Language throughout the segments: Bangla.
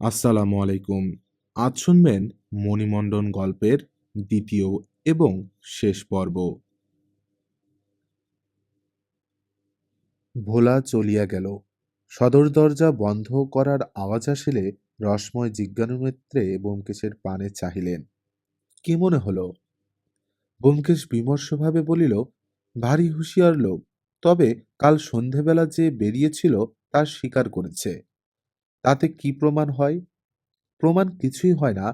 আসসালামু আলাইকুম। আজ শুনবেন মণিমণ্ডন গল্পের দ্বিতীয় এবং শেষ পর্ব। ভোলা চলিয়া গেল। সদর দরজা বন্ধ করার আওয়াজ আসিলে রসময় জিজ্ঞানুমিত্রে ব্যোমকেশের পানে চাহিলেন, কি মনে হলো? ব্যোমকেশ বিমর্ষভাবে বলিল, ভারী হুঁশিয়ার লোক, তবে কাল সন্ধেবেলা যে বেরিয়েছিল, তার স্বীকার করেছে। তাতে কি প্রমাণ হয়? প্রমাণ কিছুই হয় না,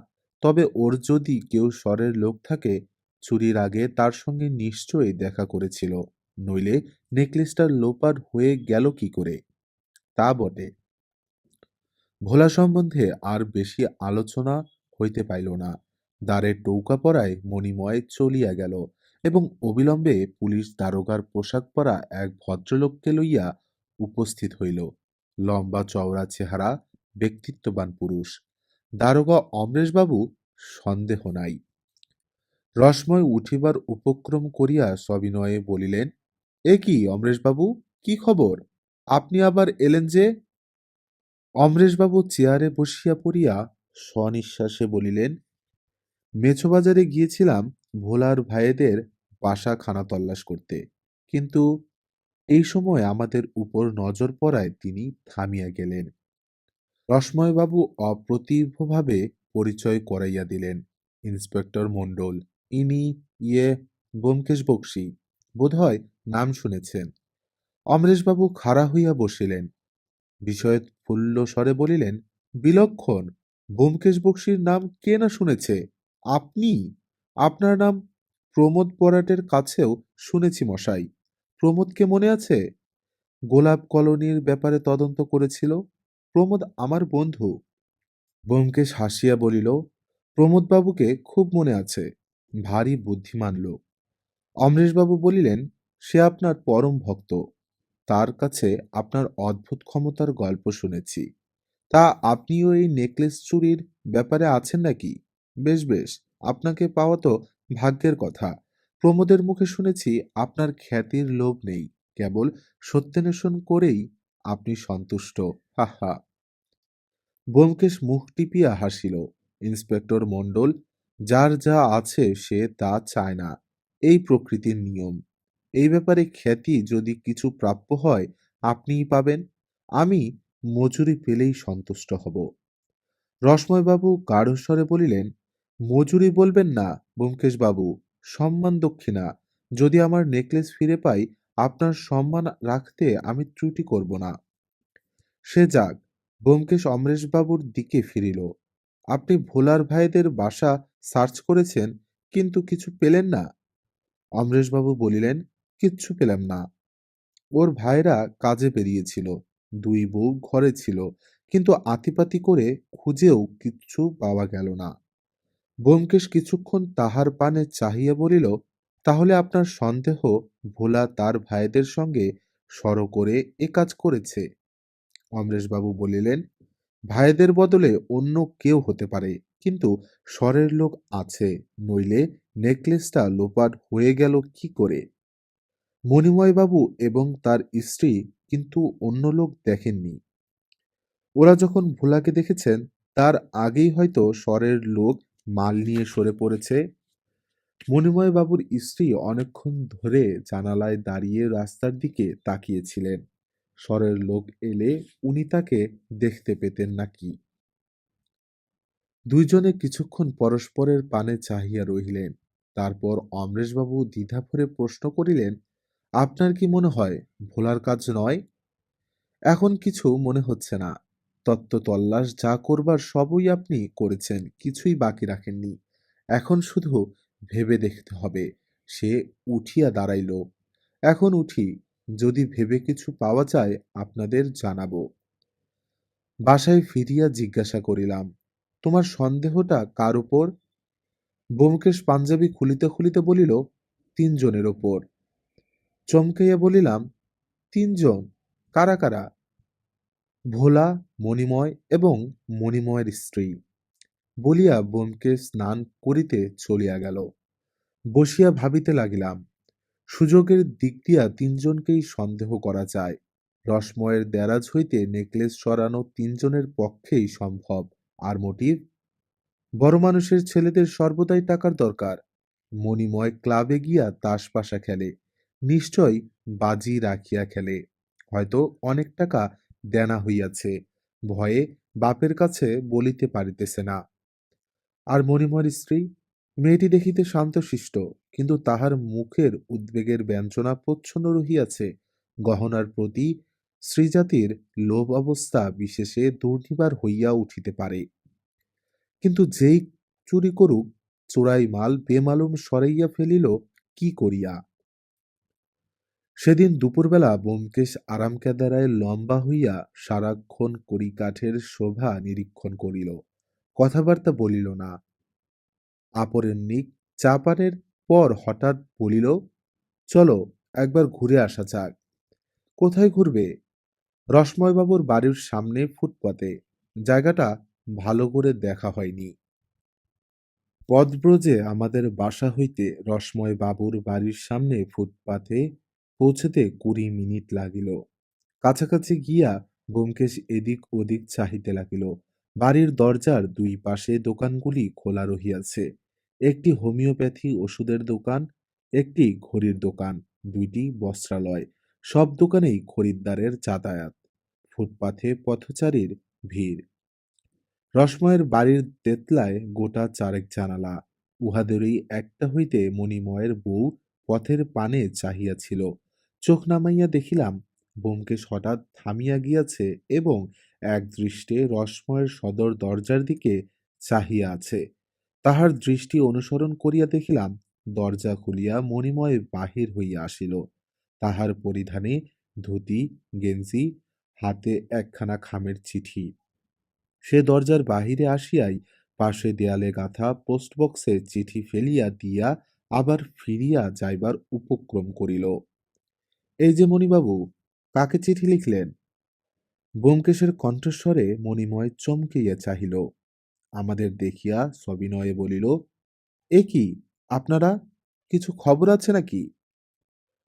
তবে ওর যদি কেউ স্বরের লোক থাকে, চুরির আগে তার সঙ্গে নিশ্চয়ই দেখা করেছিল, নইলে নেকলেসটার লোপার হয়ে গেল কি করে? তা বটে। ভোলা সম্বন্ধে আর বেশি আলোচনা হইতে পাইল না। দ্বারের টৌকা পরায় মণিময় চলিয়া গেল এবং অবিলম্বে পুলিশ দারোগার পোশাক পরা এক ভদ্রলোককে লইয়া উপস্থিত হইল। লম্বা চওড়া চেহারা, ব্যক্তিত্ববান পুরুষ। দারোগা অমরেশবাবু সন্দেহ নাই। রসময় উঠিবার উপক্রম করিয়া সবিনয়ে বলিলেন, এ কি অমরেশবাবু, কি খবর? আপনি আবার এলেন যে? অমরেশবাবু চেয়ারে বসিয়া পড়িয়া স্বনিশ্বাসে বলিলেন, মেছোবাজারে গিয়েছিলাম ভোলার ভাইদের বাসা খানা তল্লাশ করতে। কিন্তু এই সময় আমাদের উপর নজর পড়ায় তিনি থামিয়া গেলেন। রসময়বাবু অপ্রতিভভাবে পরিচয় করাইয়া দিলেন, ইন্সপেক্টর মণ্ডল। ইনি ইয়ে ব্যোমকেশ বক্সী, বোধহয় নাম শুনেছেন। অমরেশবাবু খাড়া হইয়া বসিলেন। বিষয়ে ফুল্ল স্বরে বলিলেন, বিলক্ষণ, ব্যোমকেশ বক্সীর নাম কে না শুনেছে? আপনি? আপনার নাম প্রমোদ বরাটের কাছেও শুনেছি মশাই। প্রমোদকে মনে আছে? গোলাপ কলোনির ব্যাপারে তদন্ত করেছিল। প্রমোদ আমার বন্ধু। ব্যোমকেশ হাসিয়া বলিল, প্রমোদবাবুকে খুব মনে আছে, ভারী বুদ্ধিমান লোক। অমরেশবাবু বলিলেন, সে আপনার পরম ভক্ত। তার কাছে আপনার অদ্ভুত ক্ষমতার গল্প শুনেছি। তা আপনিও এই নেকলেস চুরির ব্যাপারে আছেন নাকি? বেশ বেশ, আপনাকে পাওয়া তো ভাগ্যের কথা। প্রমোদের মুখে শুনেছি, আপনার খ্যাতির লোভ নেই, কেবল সত্যান্বেষণ করেই আপনি সন্তুষ্ট। হা হা। ব্যোমকেশ মুখ টিপিয়া হাসিল, ইন্সপেক্টর মণ্ডল, যার যা আছে সে তা চায় না, এই প্রকৃতির নিয়ম। এই ব্যাপারে খ্যাতি যদি কিছু প্রাপ্য হয়, আপনিই পাবেন। আমি মজুরি পেলেই সন্তুষ্ট হব। রসময়বাবু গাঢ়স্বরে বলিলেন, মজুরি বলবেন না ব্যোমকেশবাবু। সম্মান দক্ষিণা। যদি আমার নেকলেস ফিরে পাই, আপনার সম্মান রাখতে আমি ত্রুটি করব না। সে যাক, ব্যোমকেশ অমরেশবাবুর দিকে ফিরিল। আপনি ভোলার ভাইদের বাসা সার্চ করেছেন, কিন্তু কিছু পেলেন না? অমরেশবাবু বলিলেন, কিচ্ছু পেলাম না। ওর ভাইরা কাজে বেরিয়েছিল, দুই বউ ঘরে ছিল, কিন্তু আতিপাতি করে খুঁজেও কিচ্ছু পাওয়া গেল না। ব্যোমকেশ কিছুক্ষণ তাহার পানে চাহিয়া বলিল, তাহলে আপনার সন্দেহ ভোলা তার ভাইদের সঙ্গে সর করে এ কাজ করেছে? অমরেশবাবু বলিলেন, ভাইদের বদলে অন্য কেউ হতে পারে, কিন্তু স্বরের লোক আছে, নইলে নেকলেসটা লোপাট হয়ে গেল কি করে? মণিময়বাবু এবং তার স্ত্রী কিন্তু অন্য লোক দেখেননি। ওরা যখন ভোলাকে দেখেছেন, তার আগেই হয়তো স্বরের লোক মাল নিয়ে সরে পড়েছে। মণিময়বাবুর স্ত্রী অনেকক্ষণ ধরে জানালায় দাঁড়িয়ে রাস্তার দিকে তাকিয়েছিলেন। স্বরের লোক এলে উনি তাকে দেখতে পেতেন নাকি। দুইজনে কিছুক্ষণ পরস্পরের পানে চাহিয়া রহিলেন। তারপর অমরেশবাবু দ্বিধা ভরে প্রশ্ন করিলেন, আপনার কি মনে হয়, ভোলার কাজ নয়? এখন কিছু মনে হচ্ছে না। তত্ত্ব তল্লাশ যা করবার সবই আপনি করেছেন, কিছুই বাকি রাখেননি। এখন শুধু ভেবে দেখতে হবে। সে উঠিয়া দাঁড়াইল। এখন উঠি, যদি ভেবে কিছু পাওয়া যায় আপনাদের জানাব। বাসায় ফিরিয়া জিজ্ঞাসা করিলাম, তোমার সন্দেহটা কার উপর? ব্যোমকেশ পাঞ্জাবি খুলিতে খুলিতে বলিল, তিনজনের ওপর চমকাইয়া বলিলাম, তিনজন? কারা কারা? ভোলা মণিময় এবং মণিময়ের স্ত্রী। বলিয়া ব্যোমকেশ স্নান করিতে চলিয়া গেল। বসিয়া ভাবিতে লাগিলাম, সুযোগের দিক দিয়া তিনজনকেই সন্দেহ করা যায়। রসময়ের দেরাজ হইতে নেকলেস সরানো তিনজনের পক্ষেই সম্ভব, আর মোটিভ বড় মানুষের ছেলেদের সর্বদাই টাকার দরকার। মণিময় ক্লাবে গিয়া তাস পাশা খেলে, নিশ্চয় বাজি রাখিয়া খেলে। হয়তো অনেক টাকা দেনা হইয়াছে। ভয়ে বাপের কাছে বলিতে পারিতেছে না। আর মণিময়ের স্ত্রী, মেয়েটি দেখিতে শান্তশিষ্ট, কিন্তু তাহার মুখের উদ্বেগের ব্যঞ্জনা প্রচ্ছন্ন রহিয়াছে। গহনার প্রতি শ্রীজাতির লোভ অবস্থা বিশেষে দুর্নিবার হইয়া উঠিতে পারে। কিন্তু যেই চুরি করুক, চোরাই মাল বেমালুম সরাইয়া ফেলিল, কি করিয়া? সেদিন দুপুরবেলা ব্যোমকেশ আরামকেদারায় লম্বা হইয়া সারাক্ষণ কড়িকাঠের শোভা নিরীক্ষণ করিল। কথাবার্তা বলিল না। আপরেন্নিক চা পানের পর হঠাৎ বলিল, চলো, একবার ঘুরে আসা যাক। কোথায় ঘুরবে? রসময়বাবুর বাড়ির সামনে ফুটপাতে। জায়গাটা ভালো করে দেখা হয়নি। পদব্রজে আমাদের বাসা হইতে রসময় বাবুর বাড়ির সামনে ফুটপাতে পৌঁছতে কুড়ি মিনিট লাগিল। কাছাকাছি গিয়া ব্যোমকেশ এদিক ওদিক চাহিতে লাগিল। বাড়ির দরজার দুই পাশে দোকানগুলি খোলা রহিয়াছে। একটি হোমিওপ্যাথি ওষুধের দোকান, একটি ঘড়ির দোকান, দুইটি বস্ত্রালয়, সব দোকানেই খরিদ্দারের যাতায়াত। ফুটপাথে পথচারীর ভিড়। রসময়ের বাড়ির তেতলায় গোটা চারেক জানালা। উহাদেরই একটা হইতে মণিময়ের বউ পথের পানে চাহিয়াছিল। চোখ নামাইয়া দেখিলাম ব্যোমকেশ হঠাৎ থামিয়া গিয়াছে এবং এক দৃষ্টে রসময়ের সদর দরজার দিকে চাহিয়া আছে। তাহার দৃষ্টি অনুসরণ করিয়া দেখিলাম, দরজা খুলিয়া মণিময় বাহির হইয়া আসিল। তাহার পরিধানে ধুতি, গেঞ্জি, হাতে একখানা খামের চিঠি। সে দরজার বাহিরে আসিয়াই পাশে দেয়ালে গাঁথা পোস্টবক্সে চিঠি ফেলিয়া দিয়া আবার ফিরিয়া যাইবার উপক্রম করিল। এই যে মণিবাবু, কাকে চিঠি লিখলেন? ব্যোমকেশের কণ্ঠস্বরে মণিময় চমকিয়া চাহিল। আমাদের দেখিয়া সবিনয়ে বলিল, এ কি, আপনারা কিছু খবর আছে নাকি?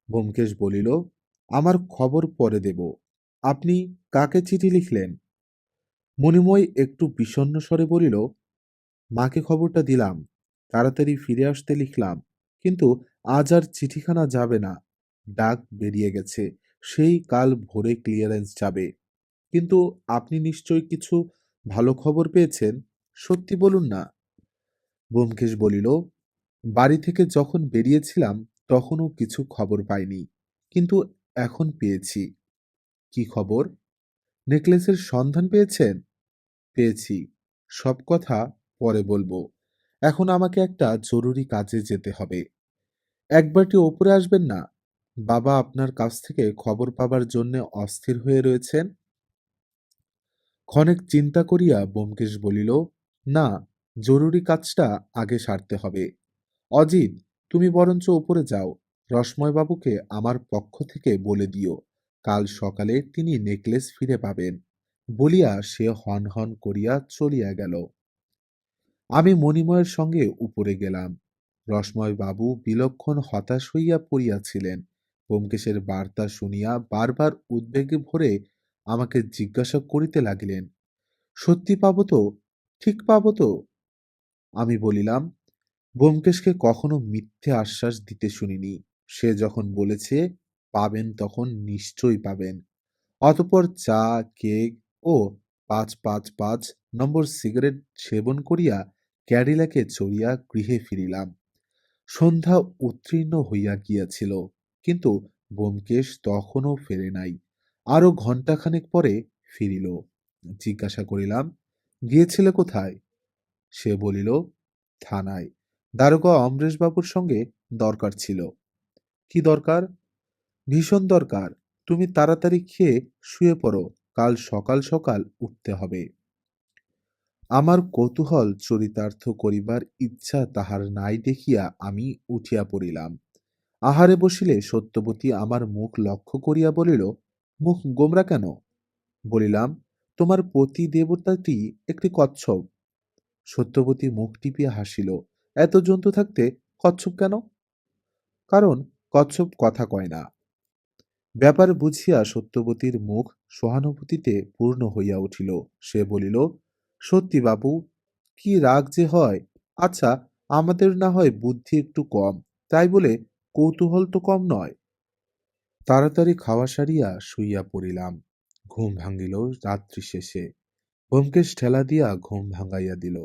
ব্যোমকেশ বলিল, আমার খবর পরে দেব। আপনি কাকে চিঠি লিখলেন? মণিময় একটু বিষণ্ণ স্বরে বলিল, মাকে খবরটা দিলাম, তাড়াতাড়ি ফিরে আসতে লিখলাম, কিন্তু আজ আর চিঠিখানা যাবে না। ডাক বেরিয়ে গেছে, সেই কাল ভোরে ক্লিয়ারেন্স যাবে। কিন্তু আপনি নিশ্চয় কিছু ভালো খবর পেয়েছেন? সত্যি বলুন না। ব্যোমকেশ বলিল, বাড়ি থেকে যখন বেরিয়েছিলাম, তখনও কিছু খবর পাইনি, কিন্তু এখন পেয়েছি। কি খবর? নেকলেসের সন্ধান পেয়েছেন? পেয়েছি। সব কথা পরে বলব। এখন আমাকে একটা জরুরি কাজে যেতে হবে। একবারটি ওপরে আসবেন না? বাবা আপনার কাছ থেকে খবর পাবার জন্য অস্থির হয়ে রয়েছেন? ক্ষণেক চিন্তা করিয়া ব্যোমকেশ বলিল, না, জরুরি কাজটা আগে সারতে হবে। অজিত, তুমি বরঞ্চ উপরে যাও। রসময়বাবুকে আমার পক্ষ থেকে বলে দিও, কাল সকালে তিনি নেকলেস ফিরে পাবেন। বলিয়া সে হন হন করিয়া চলিয়া গেল। আমি মণিময়ের সঙ্গে উপরে গেলাম। রসময় বাবু বিলক্ষণ হতাশ হইয়া পড়িয়াছিলেন। ব্যোমকেশের বার্তা শুনিয়া বারবার উদ্বেগে ভরে আমাকে জিজ্ঞাসা করিতে লাগিলেন, সত্যি পাবো তো? ঠিক পাবো তো? আমি বলিলাম, ব্যোমকেশকে কখনো মিথ্যে আশ্বাস দিতে শুনিনি। সে যখন বলেছে, পাবেন তখন নিশ্চয়ই পাবেন। অতপর চা, কেক ও পাঁচ পাঁচ পাঁচ নম্বর সিগারেট সেবন করিয়া ক্যাডিলাকে চড়িয়া গৃহে ফিরিলাম। সন্ধ্যা উত্তীর্ণ হইয়া গিয়াছিল। কিন্তু ব্যোমকেশ তখনও ফেরে নাই। আরও ঘণ্টাখানেক পরে ফিরিল। জিজ্ঞাসা করিলাম, গিয়েছিলে কোথায়? সে বলিল, থানায়। দারোগা অমরেশবাবুর সঙ্গে দরকার ছিল। কি দরকার? ভীষণ দরকার। তুমি তাড়াতাড়ি খেয়ে শুয়ে পড়ো, কাল সকাল সকাল উঠতে হবে। আমার কৌতূহল চরিতার্থ করিবার ইচ্ছা তাহার নাই দেখিয়া আমি উঠিয়া পড়িলাম। আহারে বসিলে সত্যবতী আমার মুখ লক্ষ্য করিয়া বলিল, মুখ গোমরা কেন? বলিলাম, তোমার পতি দেবতাটি একটি কচ্ছপ। সত্যবতী মুখ টিপিয়া হাসিল, এত জন্তু থাকতে কচ্ছপ কেন? কারণ কচ্ছপ কথা কয় না। ব্যাপার বুঝিয়া সত্যবতীর মুখ সহানুভূতিতে পূর্ণ হইয়া উঠিল, সে বলিল, সত্যি বাবু কি রাগ যে হয়? আচ্ছা আমাদের না হয় বুদ্ধি একটু কম, তাই বলে কৌতূহল তো কম নয়। তাড়াতাড়ি খাওয়া সারিয়া শুইয়া পড়িলাম। ঘুম ভাঙিল রাত্রি শেষে। ব্যোমকেশ ঠেলা দিয়া ঘুম ভাঙাইয়া দিল,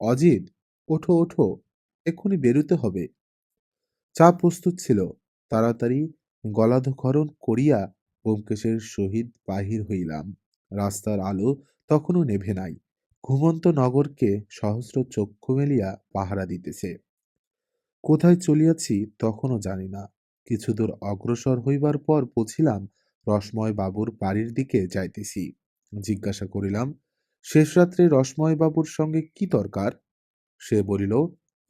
অজিত, ওঠো ওঠো, এক্ষুনি বেরুতে হবে। চা প্রস্তুত ছিল। তাড়াতাড়ি গলাধকরণ করিয়া ব্যোমকেশের সহিত বাহির হইলাম। রাস্তার আলো তখনও নেভে নাই। ঘুমন্ত নগরকে সহস্র চক্ষু মেলিয়া পাহারা দিতেছে। কোথায় চলিয়াছি তখনও জানি না। কিছু দূর অগ্রসর হইবার পর বুঝিলাম, রসময় বাবুর বাড়ির দিকে যাইতেছি। জিজ্ঞাসা করিলাম, শেষ রাত্রে রসময় বাবুর সঙ্গে কি দরকার? সে বলিল,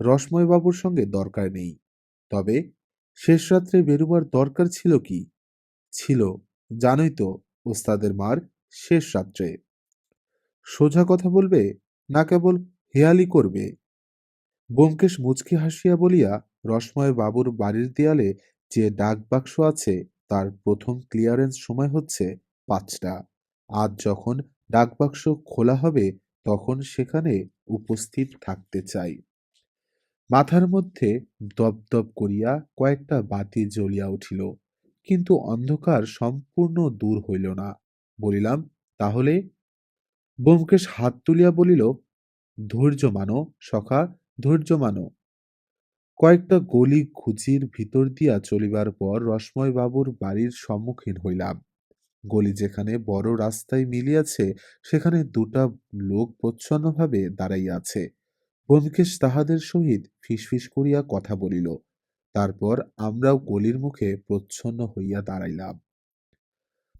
রসময় বাবুর সঙ্গে দরকার নেই। তবে শেষ রাত্রে বেরুবার দরকার ছিল কি? ছিল, জানোই তো ওস্তাদের মার শেষ রাত্রে। সোজা কথা বলবে, না কেবল হেয়ালি করবে? ব্যোমকেশ মুচকি হাসিয়া বলিয়া রসময় বাবুর বাড়ির দেয়ালে যে ডাক বাক্স আছে, তার প্রথম ক্লিয়ারেন্স সময় হচ্ছে পাঁচটা। আজ যখন ডাক বাক্স খোলা হবে, তখন সেখানে উপস্থিত থাকতে চাই। মাথার মধ্যে দপদপ করিয়া কয়েকটা বাতি জ্বলিয়া উঠিল, কিন্তু অন্ধকার সম্পূর্ণ দূর হইল না। বলিলাম, তাহলে? ব্যোমকেশ হাত তুলিয়া বলিল, ধৈর্য মানো সখা ধৈর্য মানো কয়েকটা গলি খুঁচির ভিতর দিয়া চলিবার পর রসময় বাবুর বাড়ির সম্মুখীন হইলাম। গলি যেখানে বড় রাস্তায় মিলিয়াছে, সেখানে দুটা লোক প্রচ্ছন্নভাবে দাঁড়াইয়া আছে ব্যোমকেশ তাহাদের সহিত ফিসফিস করিয়া কথা বলিল। তারপর আমরাও গলির মুখে প্রচ্ছন্ন হইয়া দাঁড়াইলাম।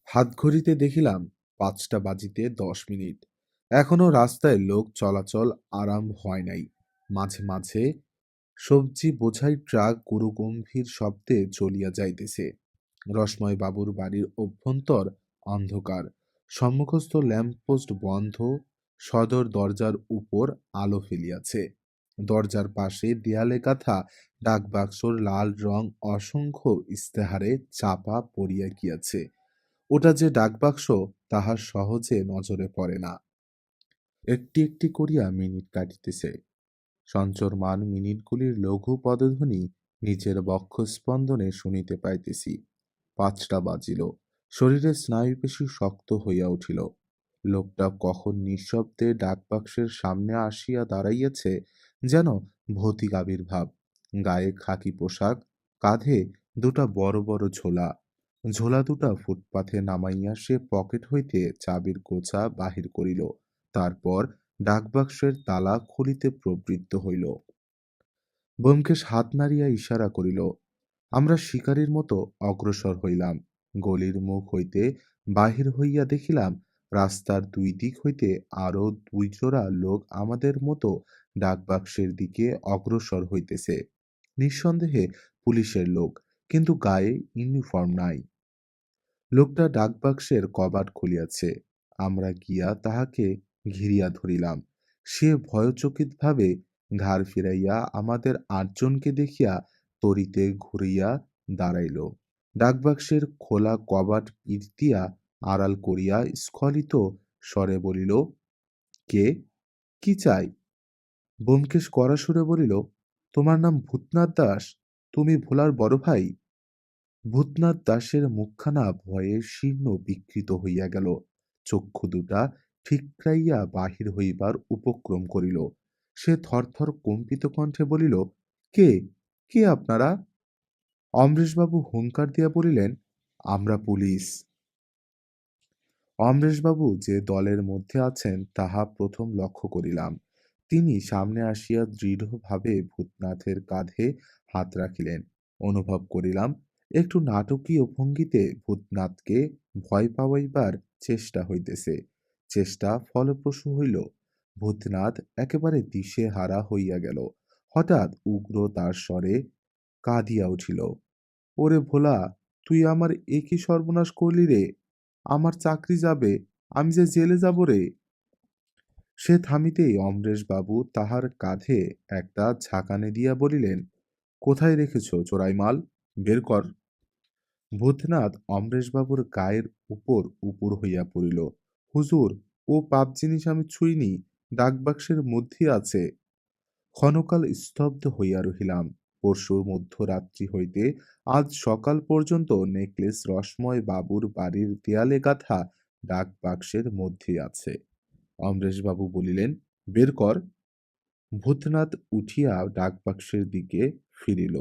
হাত ঘড়িতে দেখিলাম পাঁচটা বাজিতে দশ মিনিট। এখনও রাস্তায় লোক চলাচল আরাম হয় নাই। মাঝে মাঝে সবজি বোঝাই ট্রাক গুরুগম্ভীর শব্দে চলিয়া যাইতেছে। রসময় বাবুর বাড়ির অভ্যন্তর অন্ধকার। সম্মুখস্থ ল্যাম্পপোস্ট বন্ধ, সদর দরজার উপর আলো ফেলিয়াছে। দরজার পাশে দেয়ালে গাঁথা ডাকবাক্সর লাল রং অসংখ্য ইস্তেহারে চাপা পড়িয়া গিয়াছে। ওটা যে ডাকবাক্স, তাহার সহজে নজরে পড়ে না। একটি একটি করিয়া মিনিট কাটিতেছে। সঞ্চরমান মিনিটগুলির লঘু পদধ্বনি নিজের বক্ষস্পন্দনে শুনিতে পাইতেছি। পাঁচটা বাজিল। শরীরের স্নায়ুপেশি শক্ত হইয়া উঠিল। লোকটা কখন নিঃশব্দে ডাকবাক্সের সামনে আসিয়া দাঁড়াইয়াছে যেন ভৌতিক আবির্ভাব গায়ে খাকি পোশাক, কাঁধে দুটা বড় বড় ঝোলা। ঝোলা দুটা ফুটপাথে নামাইয়া সে পকেট হইতে চাবির গোছা বাহির করিল। তারপর ডাকবাক্সের তালা খুলিতে প্রবৃত্ত হইল। ব্যোমকেশ হাত নাড়িয়া ইশারা করিল, আমরা শিকারীর মতো অগ্রসর হইলাম। গলির মুখ হইতে বাহির হইয়া দেখিলাম, রাস্তার দুই দিক হইতে আরও দুই জোড়া লোক আমাদের মতো ডাকবাক্সের দিকে অগ্রসর হইতেছে। নিঃসন্দেহে পুলিশের লোক, কিন্তু গায়ে ইউনিফর্ম নাই। লোকটা ডাকবাক্সের কবাট খুলিয়াছে। আমরা গিয়া তাহাকে ঘিরিয়া ধরিলাম। সে ভয়চকিতভাবে ঘাড় ফিরাইয়া আমাদের আটজনকে দেখিয়া তরিতে ঘুরিয়া দাঁড়াইল। ডাকবাক্সের খোলা কবাট পিঠ দিয়া আড়াল করিয়া স্খলিত স্বরে বলিল, কে? কি চাই? ব্যোমকেশ কড়া সুরে বলিল, তোমার নাম ভূতনাথ দাস, তুমি ভোলার বড় ভাই? ভূতনাথ দাসের মুখখানা ভয়ে শীর্ণ বিকৃত হইয়া গেল। চক্ষু দুটা ঠিকরাইয়া বাহির হইবার উপক্রম করিল। সে থরথর কম্পিত কণ্ঠে বলিল, কে? কে আপনারা? অমরেশবাবু হুঙ্কার দিয়া বলিলেন, আমরা পুলিশ। অমরেশবাবু যে দলের মধ্যে আছেন তাহা প্রথম লক্ষ্য করিলাম। তিনি সামনে আসিয়া দৃঢ়ভাবে ভূতনাথের কাঁধে হাত রাখিলেন। অনুভব করিলাম, একটু নাটকীয় ভঙ্গিতে ভূতনাথকে ভয় পাওয়াইবার চেষ্টা হইতেছে। চেষ্টা ফলপ্রসূ হইল। ভূতনাথ একেবারে দিশে হারা হইয়া গেল। হঠাৎ উগ্র তার স্বরে কাঁদিয়া উঠিল, ওরে ভোলা, তুই আমার এ কি সর্বনাশ করলি রে? আমার চাকরি যাবে, আমি যে জেলে যাব রে? সে থামিতেই অমরেশবাবু তাহার কাঁধে একটা ঝাঁকানে দিয়া বলিলেন, কোথায় রেখেছ চোরাই মাল বের কর। ভূতনাথ অমরেশবাবুর গায়ের উপর উপর হইয়া পড়িল। হুজুর, ও পাপ জিনিস আমি ছুঁইনি, ডাকবাক্সের মধ্যে আছে। ক্ষণকাল স্তব্ধ হইয়া রহিলাম। পরশুর মধ্যরাত্রি হইতে আজ সকাল পর্যন্ত নেকলেস রসময় বাবুর বাড়ির দেয়ালে গাঁথা ডাক বাক্সের মধ্যে আছে। অমরেশবাবু বলিলেন, বের কর। ভূতনাথ উঠিয়া ডাকবাক্সের দিকে ফিরিল।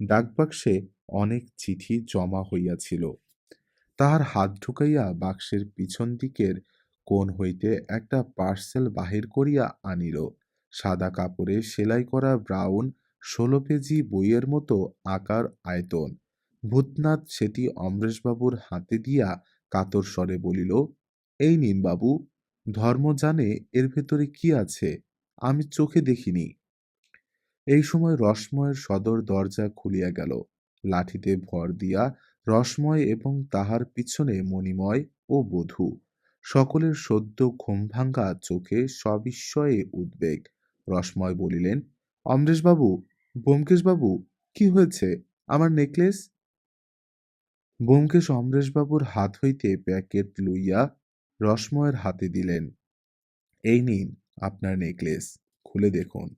ডাকবাক্সে অনেক চিঠি জমা হইয়াছিল। তাহার হাত ঢুকাইয়া বাক্সের পিছন দিকের কোণ হইতে একটা পার্সেল বাহির করিয়া আনিল। সাদা কাপড়ে সেলাই করা ব্রাউন ষোলো পেজি বইয়ের মতো আকার আয়তন। ভূতনাথ সেটি অমরেশবাবুর হাতে দিয়া কাতর স্বরে বলিল, এই নিন বাবু, ধর্ম জানে এর ভেতরে কি আছে, আমি চোখে দেখিনি। এই সময় রসময়ের সদর দরজা খুলিয়া গেল। লাঠিতে ভর দিয়া রসময় এবং তাহার পিছনে মণিময় ও বধূ। সকলের সদ্য ঘুমভাঙ্গা চোখে সবিস্ময়ে উদ্বেগ। রসময় বলিলেন, অমরেশবাবু, ব্যোমকেশবাবু, কি হয়েছে? আমার নেকলেস? ব্যোমকেশ অমরেশবাবুর হাত হইতে প্যাকেট লইয়া রসময়ের হাতে দিলেন। এই নিন আপনার নেকলেস, খুলে দেখুন।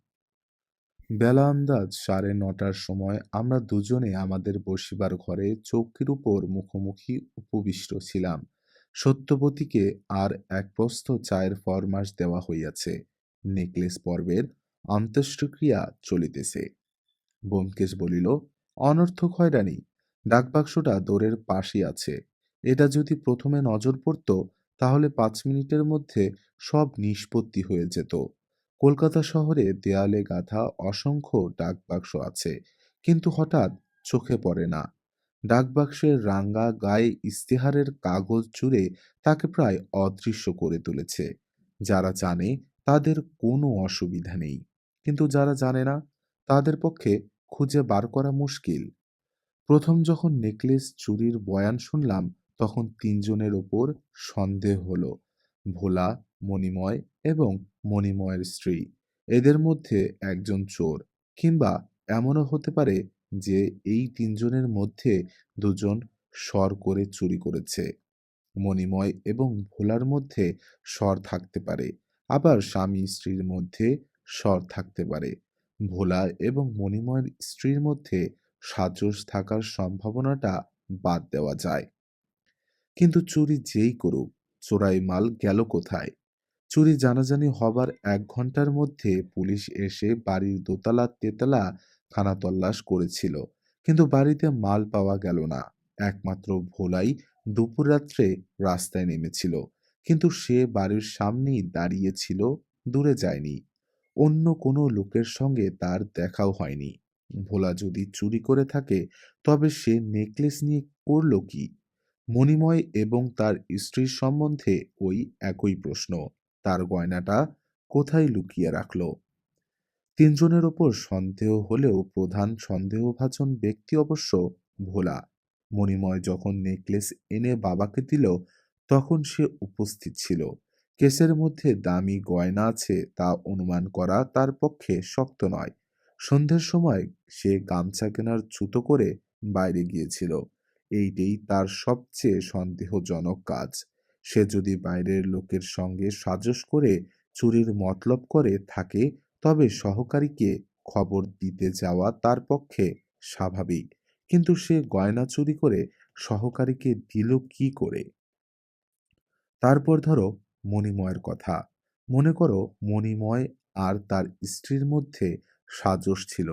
বেলা আন্দাজ সাড়ে নটার সময় আমরা দুজনে আমাদের বসিবার ঘরে চৌকির উপর মুখোমুখি উপবিষ্ট ছিলাম। সত্যবতীকে আর এক প্রস্থ চায়ের ফরমাস দেওয়া হইয়াছে। নেকলেস পর্বের অন্ত্যেষ্টিক্রিয়া চলিতেছে। ব্যোমকেশ বলিল, অনর্থক হয়রানি ডাকবাক্সটা দোরের পাশে আছে। এটা যদি প্রথমে নজর পড়ত, তাহলে পাঁচ মিনিটের মধ্যে সব নিষ্পত্তি হয়ে যেত। কলকাতা শহরে দেয়ালে গাঁথা অসংখ্য ডাকবাক্স আছে, কিন্তু হঠাৎ চোখে পড়ে না। ডাকবাক্সের রাঙ্গা গায়ে ইস্তেহারের কাগজ জুড়ে তাকে প্রায় অদৃশ্য করে তুলেছে। যারা জানে তাদের কোনো অসুবিধা নেই। কিন্তু যারা জানে না, তাদের পক্ষে খুঁজে বার করা মুশকিল। প্রথম যখন নেকলেস চুরির বয়ান শুনলাম, তখন তিনজনের ওপর সন্দেহ হলো, ভোলা, মণিময় এবং মণিময়ের স্ত্রী। এদের মধ্যে একজন চোর কিংবা এমনও হতে পারে যে এই তিনজনের মধ্যে দুজন স্বর করে চুরি করেছে। মণিময় এবং ভোলার মধ্যে স্বর থাকতে পারে। আবার স্বামী স্ত্রীর মধ্যে স্বর থাকতে পারে। ভোলা এবং মণিময়ের স্ত্রীর মধ্যে সাজস থাকার সম্ভাবনাটা বাদ দেওয়া যায়। কিন্তু চুরি যেই করুক, চোরাই মাল গেল কোথায়? চুরি জানাজানি হবার এক ঘণ্টার মধ্যে পুলিশ এসে বাড়ির দোতলা তেতলা খানা তল্লাশ করেছিল, কিন্তু বাড়িতে মাল পাওয়া গেল না। একমাত্র ভোলাই দুপুর রাত্রে রাস্তায় নেমেছিল, কিন্তু সে বাড়ির সামনেই দাঁড়িয়েছিল দূরে যায়নি। অন্য কোনো লোকের সঙ্গে তার দেখাও হয়নি। ভোলা যদি চুরি করে থাকে, তবে সে নেকলেস নিয়ে করল কি? মণিময় এবং তার স্ত্রীর সম্বন্ধে ওই একই প্রশ্ন। তার গয়নাটা কোথায় লুকিয়ে রাখল? তিনজনের ওপর সন্দেহ হলেও প্রধান সন্দেহভাজন ব্যক্তি অবশ্য ভোলা। মণিময় যখন নেকলেস এনে বাবাকে দিল, তখন সে উপস্থিত ছিল। কেসের মধ্যে দামি গয়না আছে তা অনুমান করা তার পক্ষে শক্ত নয়। সন্ধ্যের সময় সে গামছা কেনার ছুতো করে বাইরে গিয়েছিল। এইটাই তার সবচেয়ে সন্দেহজনক কাজ। সে যদি বাইরের লোকের সঙ্গে সাজস করে চুরির মতলব করে থাকে তবে সহকারীকে খবর দিতে যাওয়া তার পক্ষে স্বাভাবিক। কিন্তু সে গয়না চুরি করে সহকারীকে দিল কি করে? তারপর ধরো মণিময়ের কথা। মনে করো মণিময় আর তার স্ত্রীর মধ্যে সাজস ছিল।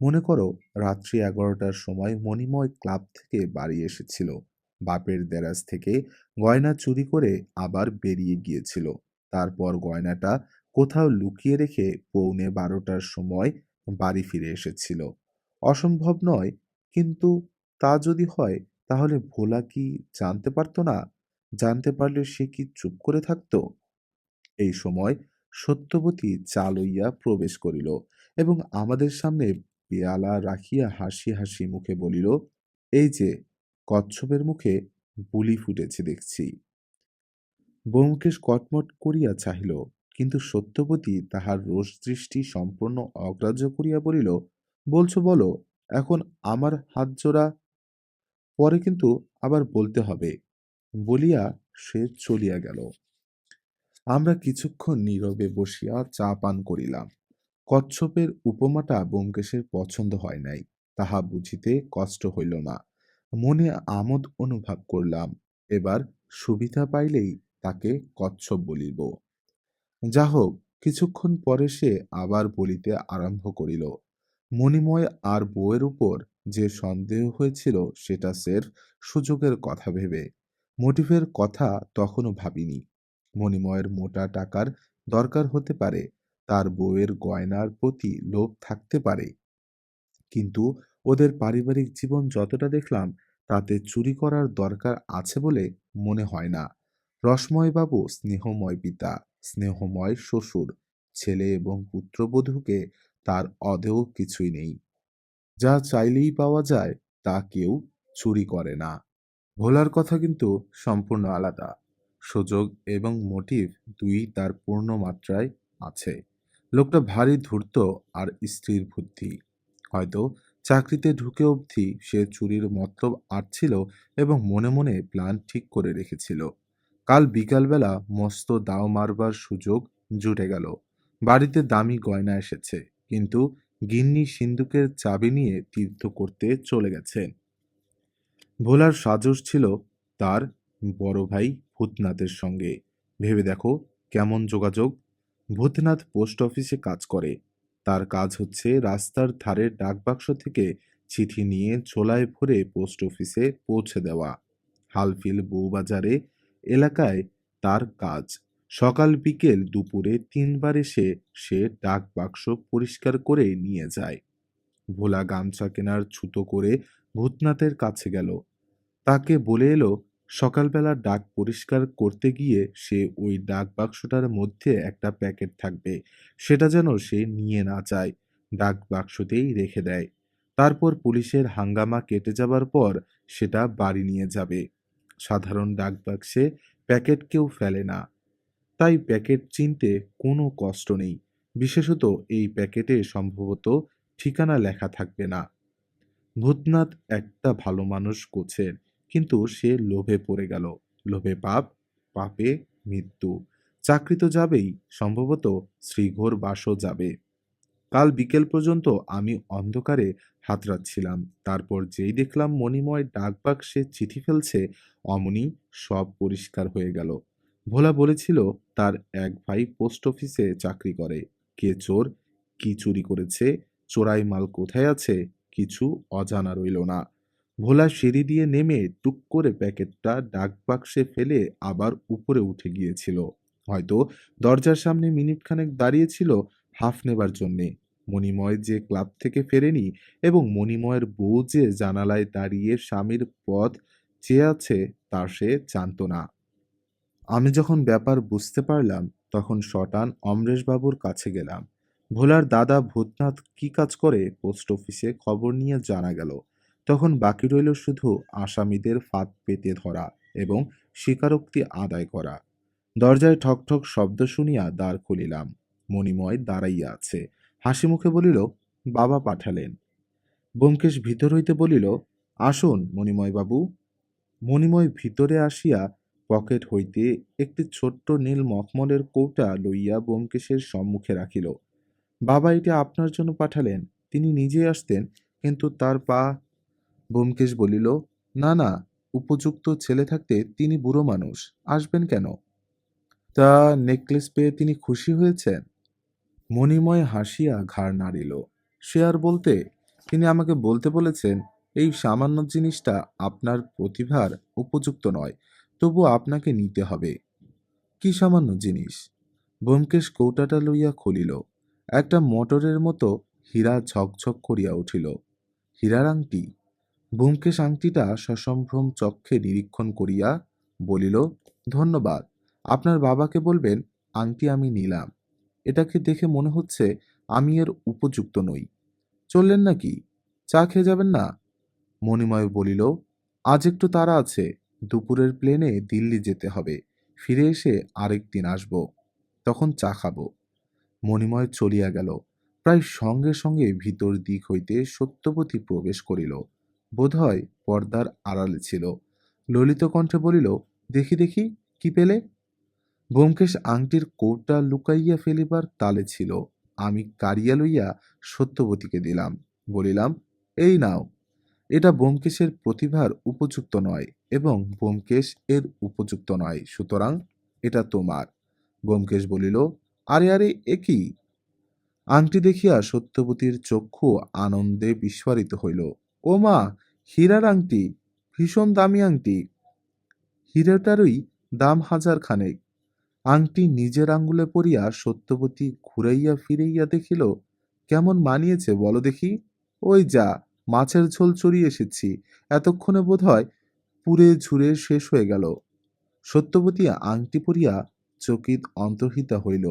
মনে করো রাত্রি এগারোটার সময় মণিময় ক্লাব থেকে বাড়ি এসেছিল। বাপের দেরাজ থেকে গয়না চুরি করে আবার বেরিয়ে গিয়েছিল। তারপর গয়নাটা কোথাও লুকিয়ে রেখে পৌনে বারোটার সময় বাড়ি ফিরে এসেছিল। অসম্ভব নয়, কিন্তু তা যদি হয়, তাহলে ভোলা কি জানতে পারতো না? জানতে পারলে সে কি চুপ করে থাকত? এই সময় সত্যবতী চা লইয়া প্রবেশ করিল এবং আমাদের সামনে পেয়ালা রাখিয়া হাসি হাসি মুখে বলিল, এই যে, কচ্ছপের মুখে বুলি ফুটেছে দেখছি। ব্যোমকেশ কটমট করিয়া চাহিল। কিন্তু সত্যবতী তাহার রোষ দৃষ্টি সম্পূর্ণ অগ্রাহ্য করিয়া বলিল, বলছো বলো, এখন আমার হাত জোড়া, পরে কিন্তু আবার বলতে হবে। বলিয়া সে চলিয়া গেল। আমরা কিছুক্ষণ নীরবে বসিয়া চা পান করিলাম। কচ্ছপের উপমাটা ব্যোমকেশের পছন্দ হয় নাই, তাহা বুঝিতে কষ্ট হইল না। মনে আমোদ অনুভব করলাম, এবার সুবিধা পাইলেই তাকে কচ্ছপ বলিব। যা হোক কিছুক্ষণ পরে সে আবার বলিতে আরম্ভ করিল, মণিময় আর বউয়ের উপর যে সন্দেহ হয়েছিল সেটা সেরফ সুযোগের কথা ভেবে, মোটিভের কথা তখনও ভাবিনি। মণিময়ের মোটা টাকার দরকার হতে পারে, তার বউয়ের গয়নার প্রতি লোভ থাকতে পারে। কিন্তু ওদের পারিবারিক জীবন যতটা দেখলাম, তাতে চুরি করার দরকার আছে বলে মনে হয় না। রসময়বাবু স্নেহময় পিতা। স্নেহময় শ্বশুর, ছেলে এবং পুত্রবধূকে তার অদেও কিছুই নেই। যা চাইলেই পাওয়া যায়, তা কেউ চুরি করে না। ভোলার কথা কিন্তু সম্পূর্ণ আলাদা। সুযোগ এবং মোটিভ দুই তার পূর্ণ মাত্রায় আছে। লোকটা ভারী ধূর্ত আর স্ত্রীর বুদ্ধি। হয়তো চাকরিতে ঢুকে অবধি সে চুরির মতলব আটছিল এবং মনে মনে প্ল্যান ঠিক করে রেখেছিল। কাল বিকালবেলা মস্ত দাও মারবার সুযোগ জুটে গেল। বাড়িতে দামি গয়না এসেছে, কিন্তু গিন্নি সিন্দুকের চাবি নিয়ে তীর্থ করতে চলে গেছেন ভোলার সাজস ছিল তার বড় ভাই ভূতনাথের সঙ্গে। ভেবে দেখো কেমন যোগাযোগ। ভূতনাথ পোস্ট অফিসে কাজ করে। তার কাজ হচ্ছে রাস্তার ধারের ডাকবাক্স থেকে চিঠি নিয়ে ছোলায় ভরে পোস্ট অফিসে পৌঁছে দেওয়া। হালফিল বউবাজারে এলাকায় তার কাজ। সকাল বিকেল দুপুরে তিনবার এসে সে ডাক বাক্স পরিষ্কার করে নিয়ে যায়। ভোলা গামছা কেনার ছুতো করে ভূতনাথের কাছে গেল। তাকে বলে এলো, সকালবেলা ডাক পরিষ্কার করতে গিয়ে সে ওই ডাক বাক্সটার মধ্যে একটা প্যাকেট থাকবে। সেটা যেন সে নিয়ে না যায়। ডাক বাক্সতেই রেখে দেয়। তারপর পুলিশের হাঙ্গামা কেটে যাবার পর সেটা বাড়ি নিয়ে যাবে। সাধারণ ডাক বাক্সে প্যাকেট কেউ ফেলে না। তাই প্যাকেট চিনতে কোনো কষ্ট নেই। বিশেষত এই প্যাকেটে সম্ভবত ঠিকানা লেখা থাকবে না। ভূতনাথ একটা ভালো মানুষ গোছের, কিন্তু সে লোভে পড়ে গেল। লোভে পাপ, পাপে মৃত্যু। চাকরি তো যাবেই, সম্ভবত শ্রীঘোর বাসও যাবে। কাল বিকেল পর্যন্ত আমি অন্ধকারে হাতড়াচ্ছিলাম। তারপর যেই দেখলাম মণিময় ডাকবাক্সে চিঠি ফেলছে, অমনি সব পরিষ্কার হয়ে গেল। ভোলা বলেছিল, তার এক ভাই পোস্ট অফিসে চাকরি করে। কে চোর? কি চুরি করেছে? চোরাই মাল কোথায় আছে? কিছু অজানা রইল না। ভোলা সিঁড়ি দিয়ে নেমে টুক করে প্যাকেটটা ডাকবাক্সে ফেলে আবার উপরে উঠে গিয়েছিল। হয়তো দরজার সামনে মিনিটখানেক দাঁড়িয়েছিল হাফ নেবার জন্যে। মণিময় যে ক্লাব থেকে ফেরেনি এবং মণিময়ের বউ যে জানালায় দাঁড়িয়ে স্বামীর পথ চেয়ে আছে, তা সে জানত না। আমি যখন ব্যাপার বুঝতে পারলাম, তখন শটান অমরেশবাবুর কাছে গেলাম। ভোলার দাদা ভূতনাথ কি কাজ করে? পোস্ট অফিসে খবর নিয়ে জানা গেল। তখন বাকি রইল শুধু আসামিদের ফাঁদ পেতে ধরা এবং স্বীকারোক্তি আদায় করা। দরজায় ঠক ঠক শব্দ শুনিয়া দ্বার খুলিলাম। মণিময় দাঁড়াইয়া আছে। হাসি মুখে বলিল, বাবা পাঠালেন। ব্যোমকেশ ভিতর হইতে বলিল, আসুন মণিময়বাবু মণিময় ভিতরে আসিয়া পকেট হইতে একটি ছোট্ট নীল মখমলের কৌটা লইয়া ব্যোমকেশের সম্মুখে রাখিল। বাবা, এটা আপনার জন্য পাঠালেন। তিনি নিজেই আসতেন, কিন্তু তার পা ব্যোমকেশ বলিল, না না, উপযুক্ত ছেলে থাকতে তিনি বুড়ো মানুষ। আসবেন কেন? তা নেকলেস পেয়ে তিনি খুশি হয়েছেন? মণিময় হাসিয়া ঘাড় নাড়িল। সে আর বলতে, তিনি আমাকে বলতে বলেছেন, এই সামান্য জিনিসটা আপনার প্রতিভার উপযুক্ত নয়, তবু আপনাকে নিতে হবে। কি সামান্য জিনিস? ব্যোমকেশ কৌটাটা লইয়া খুলিল। একটা মোটরের মতো হীরা ঝকঝক করিয়া উঠিল। হীরার আংটি? ব্যোমকেশ আংটিটা সসম্ভ্রম চক্ষে নিরীক্ষণ করিয়া বলিল, ধন্যবাদ, আপনার বাবাকে বলবেন, আংটি আমি নিলাম। এটাকে দেখে মনে হচ্ছে আমি এর উপযুক্ত নই। চললেন নাকি? চা খেয়ে যাবেন না? মণিময় বলিল, আজ একটু তারা আছে, দুপুরের প্লেনে দিল্লি যেতে হবে। ফিরে এসে আরেক দিন আসব, তখন চা খাব। মণিময় চলিয়া গেল, প্রায় সঙ্গে সঙ্গে ভিতর দিক হইতে সত্যবতী প্রবেশ করিল। বোধহয় পর্দার আড়ালে ছিল। ললিত কণ্ঠে বলিল, দেখি দেখি, কি পেলে? ব্যোমকেশ আংটির কৌটা লুকাইয়া ফেলিবার তালে ছিল। আমি কাড়িয়া লইয়া সত্যবতীকে দিলাম, বলিলাম, এই নাও। এটা ব্যোমকেশের প্রতিভার উপযুক্ত নয় এবং ব্যোমকেশ এর উপযুক্ত নয়, সুতরাং এটা তোমার। ব্যোমকেশ বলিল, আরে আরে, এ কি? আংটি দেখিয়া সত্যবতীর চক্ষু আনন্দে বিস্ফারিত হইল। ও মা, হীরার আংটি, ভীষণ দামি আংটি। হীরাটারই দাম হাজার খানেক। আংটি নিজের আঙ্গুলে পরিয়া সত্যবতী ঘুরাইয়া ফিরাইয়া দেখিল, কেমন মানিয়েছে বলো দেখি? ওই যা, মাছের ঝোল চড়িয়ে এসেছি, এতক্ষণে বোধ হয় পুরে ঝুরে শেষ হয়ে গেল। সত্যবতী আংটি পরিয়া চকিত অন্তর্হিতা হইল।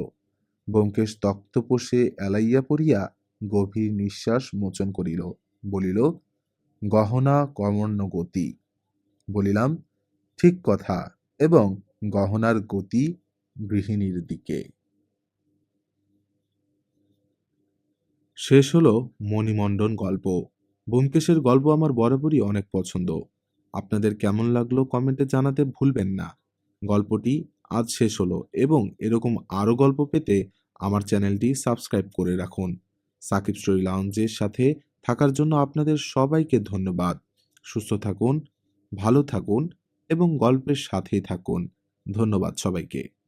ব্যোমকেশ তক্তপোষে এলাইয়া পড়িয়া গভীর নিঃশ্বাস মোচন করিল, বলিল, গহনা কর্মণ্য গতি। বলিলাম, ঠিক কথা, এবং গহনার গতি গৃহিণীর দিকে। শেষ হলো মণিমণ্ডন গল্প। ব্যোমকেশের গল্প আমার বরাবরই অনেক পছন্দ। আপনাদের কেমন লাগল কমেন্টে জানাতে ভুলবেন না। গল্পটি আজ শেষ হলো এবং এরকম আরও গল্প পেতে আমার চ্যানেলটি সাবস্ক্রাইব করে রাখুন। সাকিব স্টোরি লাউঞ্জের সাথে থাকার জন্য আপনাদের সবাইকে ধন্যবাদ। সুস্থ থাকুন, ভালো থাকুন এবং গল্পের সাথেই থাকুন। ধন্যবাদ সবাইকে।